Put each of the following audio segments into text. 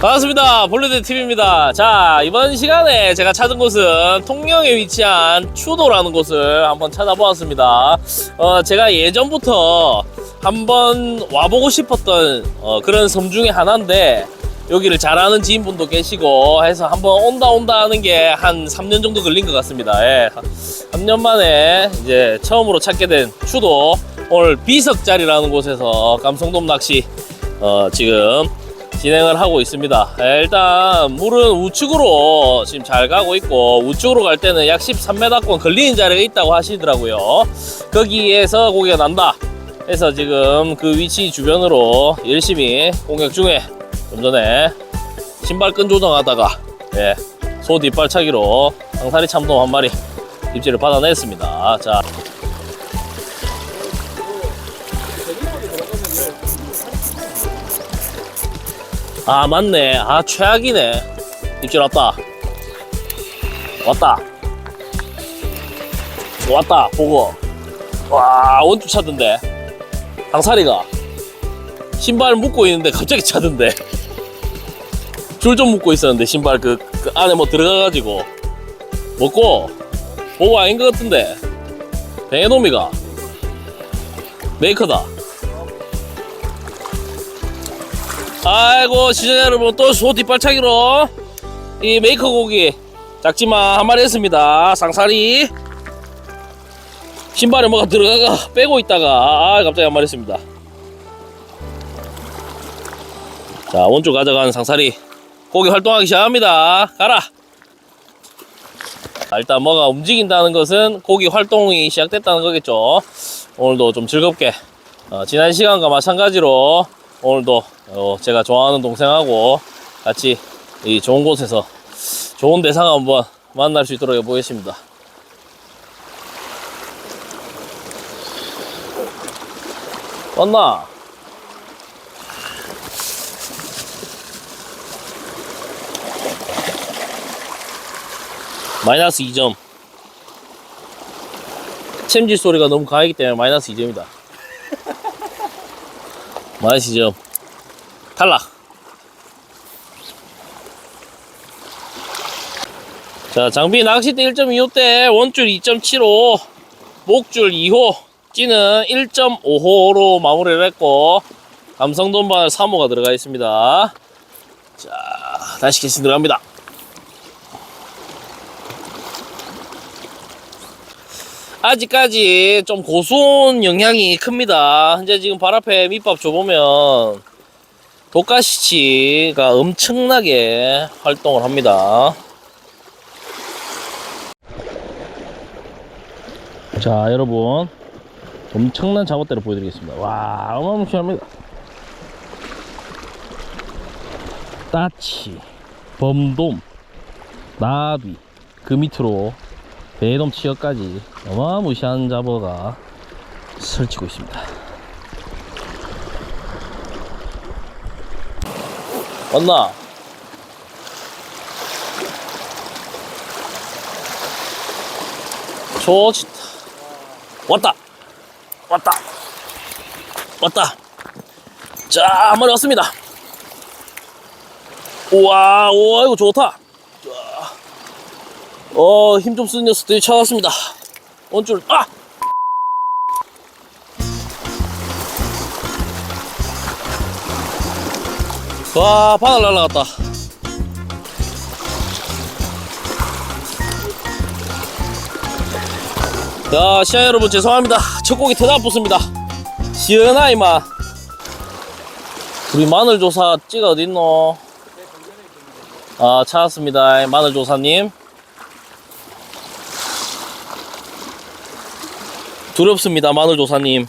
반갑습니다. 볼리드 TV입니다. 자, 이번 시간에 제가 찾은 곳은 통영에 위치한 추도라는 곳을 한번 찾아보았습니다. 어, 제가 예전부터 한번 와보고 싶었던 어, 그런 섬 중에 하나인데 여기를 잘 아는 지인분도 계시고 해서 한번 온다 온다 하는 게 한 3년 정도 걸린 것 같습니다. 예. 3년 만에 이제 처음으로 찾게 된 추도 오늘 비석자리라는 곳에서 감성돔 낚시 어, 지금 진행을 하고 있습니다. 예, 일단 물은 우측으로 지금 잘 가고 있고 우측으로 갈 때는 약 13m권 걸리는 자리가 있다고 하시더라고요. 거기에서 고기가 난다. 그래서 지금 그 위치 주변으로 열심히 공격 중에 좀 전에 신발 끈 조정하다가 예, 소 뒷발차기로 상사리 참돔 한 마리 입질을 받아냈습니다. 자. 아 맞네. 아 최악이네. 입질 왔다. 왔다. 왔다. 보고. 와 원투 차던데. 당사리가. 신발 묶고 있는데 갑자기 차던데. 줄 좀 묶고 있었는데 신발 그, 그 안에 뭐 들어가가지고. 먹고. 보고 아닌 것 같은데. 뱅에놈이가. 메이커다 아이고 시청자 여러분 또 소 뒷발차기로 이 메이커 고기 작지만 한 마리 했습니다. 상사리. 신발에 뭐가 들어가가 빼고 있다가 아 갑자기 한 마리 했습니다. 자 원쪽 가져간 상사리. 고기 활동하기 시작합니다. 가라! 자, 일단 뭐가 움직인다는 것은 고기 활동이 시작됐다는 거겠죠. 오늘도 좀 즐겁게 어, 지난 시간과 마찬가지로 오늘도 어, 제가 좋아하는 동생하고 같이 이 좋은 곳에서 좋은 대상 한번 만날 수 있도록 해보겠습니다. 왔나? 마이너스 2점. 챔질 소리가 너무 강하기 때문에 마이너스 2점이다. 마이너스 2점. 탈락. 자, 장비 낚싯대 1.25대, 원줄 2.75, 목줄 2호, 찌는 1.5호로 마무리를 했고, 감성돈발 3호가 들어가 있습니다. 자, 다시 캐시 들어갑니다. 아직까지 좀 고수온 영향이 큽니다. 현재 지금 발 앞에 밑밥 줘보면 독가시치가 엄청나게 활동을 합니다. 자, 여러분. 엄청난 작업대를 보여드리겠습니다. 와, 어마무시합니다. 따치, 범돔, 나비, 그 밑으로 배돔 치어까지 어마무시한 잡어가 설치고 있습니다. 왔나? 좋다. 왔다. 왔다. 왔다. 자, 한 마리 왔습니다. 우와, 우와, 이거 좋다. 자, 어, 힘 좀 쓰는 녀석들이 찾아왔습니다. 원줄, 아! 와, 바닥 날라갔다. 자, 시청자 여러분 죄송합니다. 첫 고기 터다 붙습니다. 시원하이 맛. 우리 마늘 조사 찌가 어딨노? 아, 찾았습니다. 마늘 조사님. 두렵습니다, 마늘 조사님.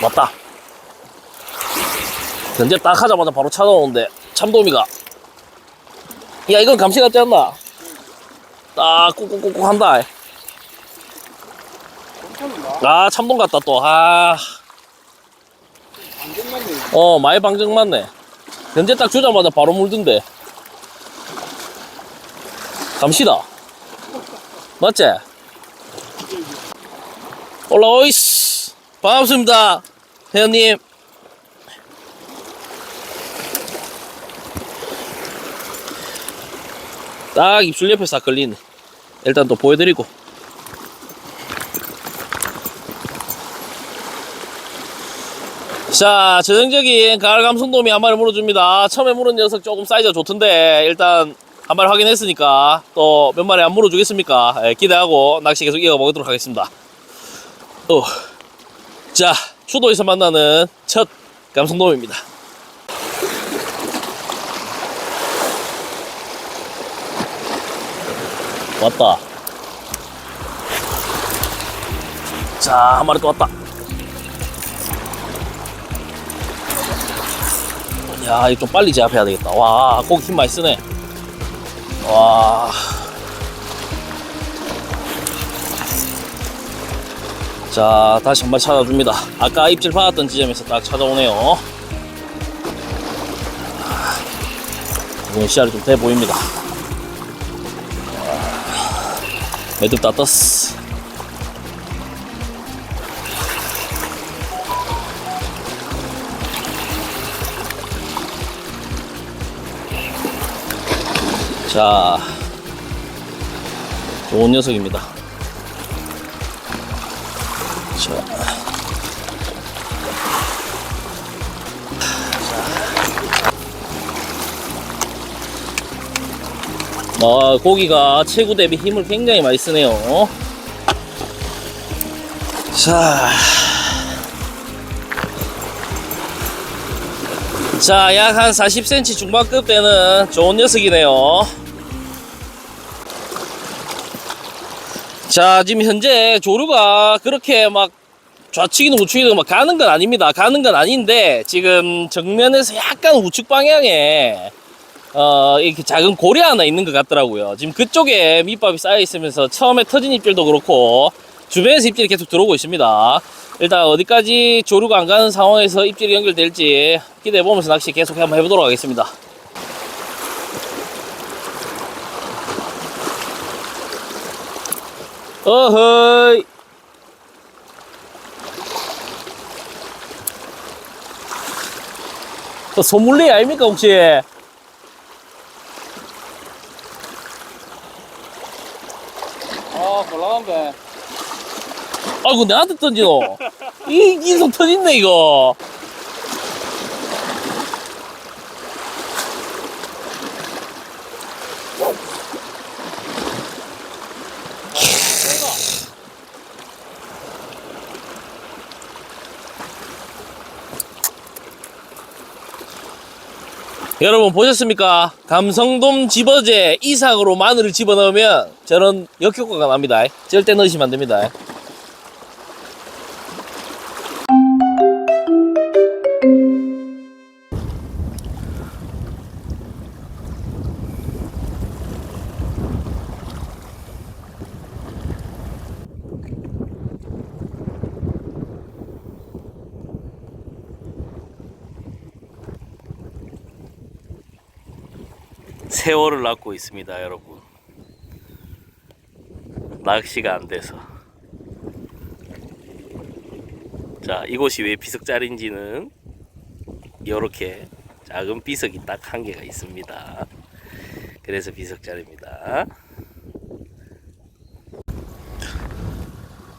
맞다. 견제 딱 하자마자 바로 찾아오는데 참돔이가 야 이건 감시 같지 않나? 딱 꾹꾹꾹꾹 한다. 아 참돔 같다 또. 아 안전만 내 어, 많이 방정 맞네. 현재 딱 주자마자 바로 물던데. 갑시다. 맞지? 올라오이스. 반갑습니다. 회원님. 딱 입술 옆에 싹 걸리네. 일단 또 보여드리고. 자, 전형적인 가을 감성돔이 한 마리 물어줍니다. 처음에 물은 녀석 조금 사이즈가 좋던데, 일단 한 마리 확인했으니까 또 몇 마리 안 물어주겠습니까? 예, 기대하고 낚시 계속 이어가보도록 하겠습니다. 어. 자, 추도에서 만나는 첫 감성돔입니다. 왔다. 자, 한 마리 또 왔다. 야, 이거 좀 빨리 제압해야 되겠다. 와, 고기 힘 많이 쓰네. 와. 자, 다시 한번 찾아줍니다. 아까 입질 받았던 지점에서 딱 찾아오네요. 이건 시야를 좀 돼 보입니다. 매듭 다 떴어. 자, 좋은 녀석입니다. 아, 고기가 체구 대비 힘을 굉장히 많이 쓰네요. 자. 자, 약 한 40cm 중반급 되는 좋은 녀석이네요. 자, 지금 현재 조류가 그렇게 막 좌측이든 우측이든 막 가는 건 아닙니다. 가는 건 아닌데, 지금 정면에서 약간 우측 방향에 어, 이렇게 작은 고리 하나 있는 것 같더라고요. 지금 그쪽에 밑밥이 쌓여 있으면서 처음에 터진 입질도 그렇고 주변에서 입질이 계속 들어오고 있습니다. 일단 어디까지 조류가 안 가는 상황에서 입질이 연결될지 기대해 보면서 낚시 계속 한번 해보도록 하겠습니다. 어허이. 그 소믈리에 아닙니까 혹시? 아, 곤란한데. 아이고 내한테 던지노 이 인성 터진네 이거 여러분 보셨습니까? 감성돔 집어제 이상으로 마늘을 집어넣으면 저런 역효과가 납니다. 절대 넣으시면 안 됩니다. 세월을 낳고 있습니다, 여러분. 낚시가 안 돼서. 자, 이곳이 왜 비석자리인지는 이렇게 작은 비석이 딱 한 개가 있습니다. 그래서 비석자리입니다.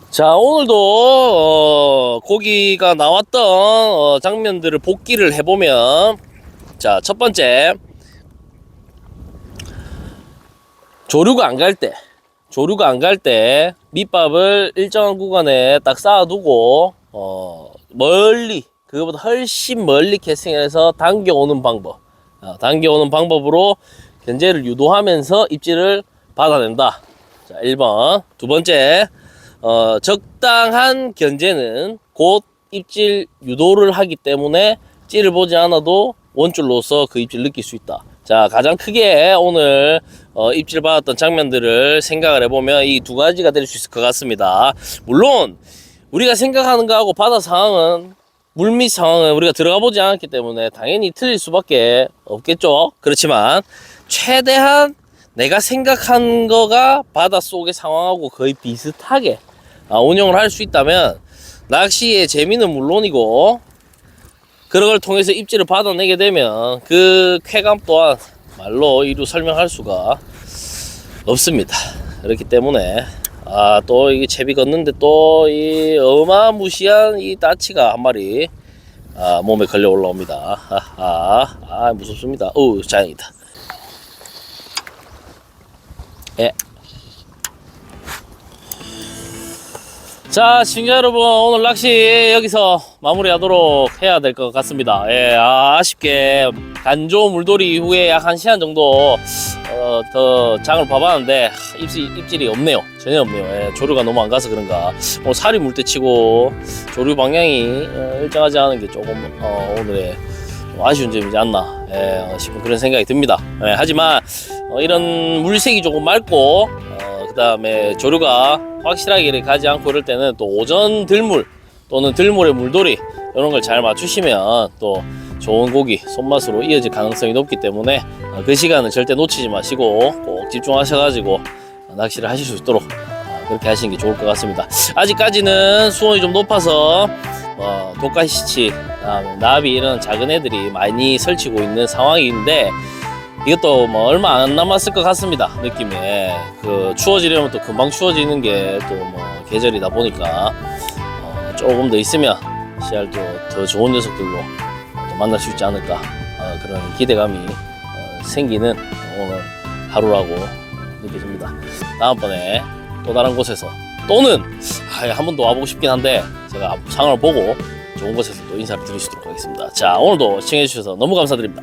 자, 오늘도 어, 고기가 나왔던 어, 장면들을 복기를 해보면 자, 첫 번째 조류가 안 갈 때, 조류가 안 갈 때 밑밥을 일정한 구간에 딱 쌓아두고 어, 멀리 그거보다 훨씬 멀리 캐스팅해서 당겨오는 방법, 어, 당겨오는 방법으로 견제를 유도하면서 입질을 받아낸다. 자, 1번. 두 번째, 어, 적당한 견제는 곧 입질 유도를 하기 때문에 찌를 보지 않아도 원줄로서 그 입질 느낄 수 있다. 자, 가장 크게 오늘 어, 입질 받았던 장면들을 생각을 해보면 이 두 가지가 될 수 있을 것 같습니다. 물론 우리가 생각하는 거하고 바다 상황은 물밑 상황을 우리가 들어가 보지 않았기 때문에 당연히 틀릴 수밖에 없겠죠. 그렇지만 최대한 내가 생각한 거가 바닷속의 상황하고 거의 비슷하게 아, 운영을 할 수 있다면 낚시의 재미는 물론이고 그런 걸 통해서 입질을 받아내게 되면 그 쾌감 또한 말로 이루 설명할 수가 없습니다. 그렇기 때문에 아 또 이게 채비 걷는데 또 이 어마무시한 이 따치가 한 마리 아, 몸에 걸려 올라옵니다. 아, 아 무섭습니다. 오 자연이다. 자, 시청자 여러분, 오늘 낚시 여기서 마무리하도록 해야 될 것 같습니다. 예, 아, 아쉽게 간조 물돌이 이후에 약 한 시간 정도 어, 더 장을 봐봤는데 하, 입질, 입질이 없네요. 전혀 없네요. 예, 조류가 너무 안 가서 그런가. 오늘 살이 물 때 치고 조류 방향이 어, 일정하지 않은 게 조금 어, 오늘의 좀 아쉬운 점이지 않나 예, 싶은 그런 생각이 듭니다. 예, 하지만 어, 이런 물색이 조금 맑고 어, 그 다음에 조류가 확실하게 가지 않고 이럴 때는 또 오전 들물 또는 들물의 물돌이 이런 걸 잘 맞추시면 또 좋은 고기 손맛으로 이어질 가능성이 높기 때문에 어, 그 시간을 절대 놓치지 마시고 꼭 집중하셔가지고 어, 낚시를 하실 수 있도록 어, 그렇게 하시는 게 좋을 것 같습니다. 아직까지는 수온이 좀 높아서 어, 독가시치, 나비 이런 작은 애들이 많이 설치고 있는 상황인데 이것도 뭐 얼마 안 남았을 것 같습니다. 느낌에 그 추워지려면 또 금방 추워지는 게 또 뭐 계절이다 보니까 어, 조금 더 있으면 씨알도 더 좋은 녀석들로 또 만날 수 있지 않을까 어, 그런 기대감이 어, 생기는 오늘 하루라고 느껴집니다. 다음번에 또 다른 곳에서 또는 아, 한 번 더 와보고 싶긴 한데 제가 상황을 보고 좋은 곳에서 또 인사를 드리도록 하겠습니다. 자 오늘도 시청해주셔서 너무 감사드립니다.